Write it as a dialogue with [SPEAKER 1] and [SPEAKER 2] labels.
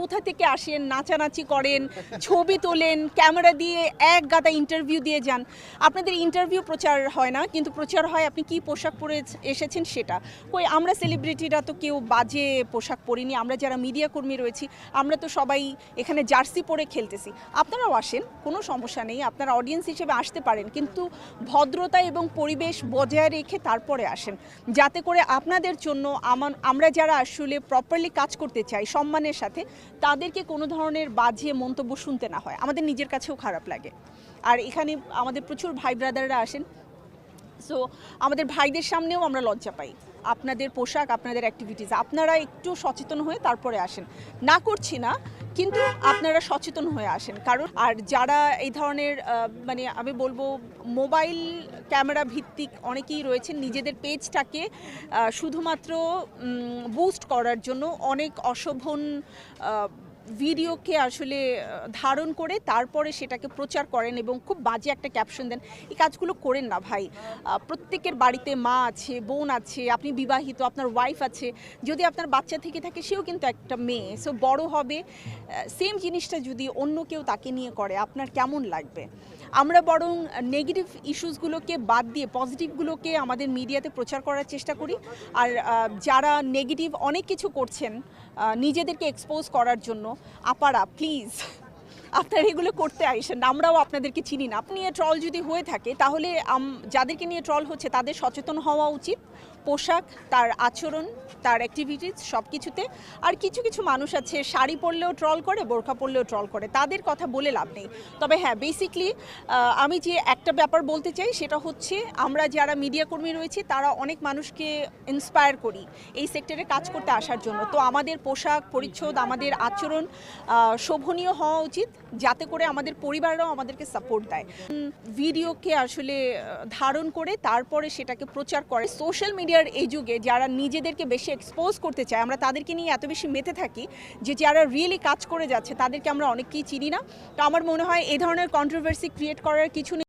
[SPEAKER 1] কোথা থেকে আসেন, নাচানাচি করেন, ছবি তোলেন, ক্যামেরা দিয়ে এক গাদা ইন্টারভিউ দিয়ে যান। আপনাদের ইন্টারভিউ প্রচার হয় না, কিন্তু প্রচার হয় আপনি কি পোশাক পরে এসেছেন সেটা। কই, আমরা সেলিব্রিটিরা তো কেউ বাজে পোশাক পরিনি, আমরা যারা মিডিয়া কর্মী রয়েছি, আমরা তো সবাই এখানে জার্সি পরে খেলতেছি। আপনারাও আসেন, কোনো সমস্যা নেই, আপনারা অডিয়েন্স হিসেবে আসতে পারেন, কিন্তু ভদ্রতা এবং পরিবেশ বজায় রেখে তারপরে আসেন। যাতে করে আপনাদের জন্য আমার আমরা যারা আসলে প্রপারলি কাজ করতে চাই, সম্মানের সাথে তাদেরকে কোনো ধরনের বাজে মন্তব্য শুনতে না হয়। আমাদের নিজের কাছেও খারাপ লাগে। আর এখানে আমাদের প্রচুর ভাই ব্রাদাররা আসেন। সো আমাদের ভাইদের সামনেও আমরা লজ্জা পাই। আপনাদের পোশাক, আপনাদের অ্যাক্টিভিটিস আপনারা একটু সচেতন হয়ে তারপরে আসেন। না করছি না। কিন্তু আপনারা সচেতন হয়ে আসেন। কারণ আর যারা এই ধরনের মানে আমি বলব মোবাইল ক্যামেরা ভিত্তিক অনেকেই রয়েছেন, নিজেদের পেজটাকে শুধুমাত্র বুস্ট করার জন্য অনেক অশোভন ভিডিওকে আসলে ধারণ করে তারপরে সেটাকে প্রচার করেন এবং খুব বাজে একটা ক্যাপশন দেন। এই কাজগুলো করেন না ভাই। প্রত্যেকের বাড়িতে মা আছে, বোন আছে, আপনি বিবাহিত, আপনার ওয়াইফ আছে। যদি আপনার বাচ্চা থেকে থাকে, সেও কিন্তু একটা মেয়ে। সো বড় হবে সেম জিনিসটা যদি অন্য কেউ তাকে নিয়ে করে, আপনার কেমন লাগবে? আমরা বরং নেগেটিভ ইস্যুসগুলোকে বাদ দিয়ে পজিটিভগুলোকে আমাদের মিডিয়াতে প্রচার করার চেষ্টা করি। আর যারা নেগেটিভ অনেক কিছু করছেন নিজেদেরকে এক্সপোজ করার জন্য aparar, please. আপনারা এগুলো করতে আইসেন আমরাও আপনাদেরকে চিনি না। আপনি এ ট্রল যদি হয়ে থাকে, তাহলে যাদেরকে নিয়ে ট্রল হচ্ছে তাদের সচেতন হওয়া উচিত। পোশাক, তার আচরণ, তার অ্যাক্টিভিটিস সব কিছুতে আর কিছু কিছু মানুষ আছে, শাড়ি পরলেও ট্রল করে, বোরখা পরলেও ট্রল করে। তাদের কথা বলে লাভ নেই। তবে হ্যাঁ বেসিকলি আমি যে একটা ব্যাপার বলতে চাই, সেটা হচ্ছে আমরা যারা মিডিয়া কর্মী রয়েছি, তারা অনেক মানুষকে ইন্সপায়ার করি এই সেক্টরে কাজ করতে আসার জন্য। তো আমাদের পোশাক পরিচ্ছদ, আমাদের আচরণ শোভনীয় হওয়া উচিত। যাতে করে আমাদের পরিবাররাও আমাদেরকে সাপোর্ট দেয়। ভিডিওকে আসলে ধারণ করে তারপরে সেটাকে প্রচার করে। সোশ্যাল মিডিয়ার এই যুগে যারা নিজেদেরকে বেশি এক্সপোজ করতে চায়, আমরা তাদেরকে নিয়ে এত বেশি মেতে থাকি যে যারা রিয়েলি কাজ করে যাচ্ছে, তাদেরকে আমরা অনেককেই চিনি না। তো আমার মনে হয় এই ধরনের কন্ট্রোভার্সি ক্রিয়েট করার কিছু